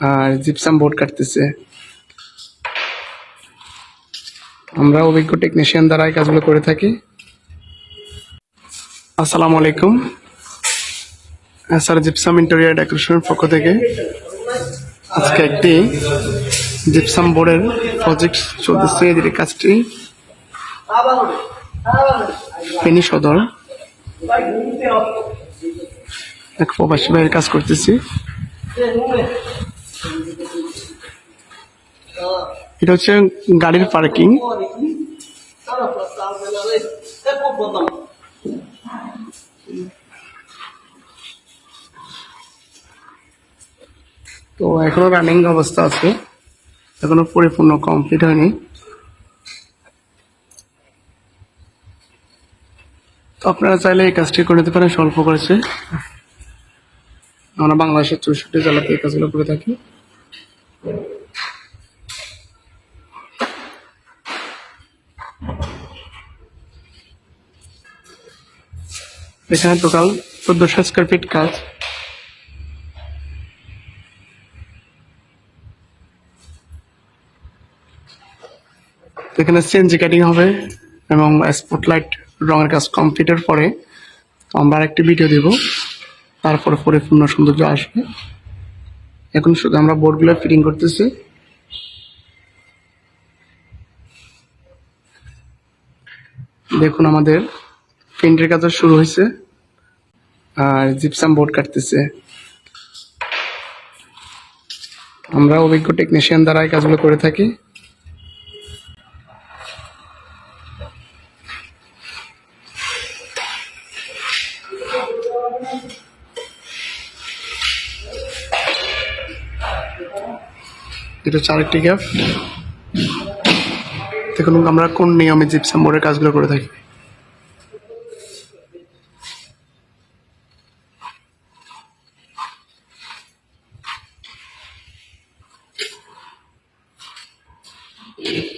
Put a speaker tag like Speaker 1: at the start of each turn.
Speaker 1: আর gypsum board কাটতেছে। আমরা অভিজ্ঞ টেকনিশিয়ান দ্বারা এই কাজগুলো করে থাকি। আসসালামু আলাইকুম। স্যার জিপসাম ইন্টেরিয়ার ডেকোরেশনের পক্ষ থেকে আজকে একটি জিপসাম বোর্ডের প্রজেক্ট চলতেছে। এদের কাজটি ফেনী সদর। এক প্রবাসী ভাইয়ের কাজ করতেছি। এটা হচ্ছে গাড়ির পার্কিং। তো এখনও রানিং অবস্থা আছে। এখনও পরিপূর্ণ কমপ্লিট হয়নি। তো আপনারা চাইলে এই কাজটি করে নিতে পারেন, স্বল্প করেছে আমরা বাংলাদেশের চৌষট্টি জেলাতে এই কাজগুলো করে থাকি। এখানে টোটাল চোদ্দশো স্কোয়ার ফিট কাজ। এখানে সিএনজি কাটিং হবে এবং স্পটলাইট রঙের কাজ কমপ্লিটের পরে আমরা আরেকটি ভিডিও দেব। তারপরে পরিপূর্ণ সৌন্দর্য আসবে। এখন শুধু আমরা বোর্ডগুলো ফিটিং করতেছি। দেখুন আমাদের পেন্টের কাজও শুরু হয়েছে। আর জিপসাম বোর্ড কাটতেছে। আমরা অভিজ্ঞ টেকনিশিয়ান দ্বারা এই কাজগুলো করে থাকি। এটা হচ্ছে গ্যাপ দেখুন আমরা কোন নিয়মে জিপসাম বোর্ডের কাজগুলো করে থাকি। you.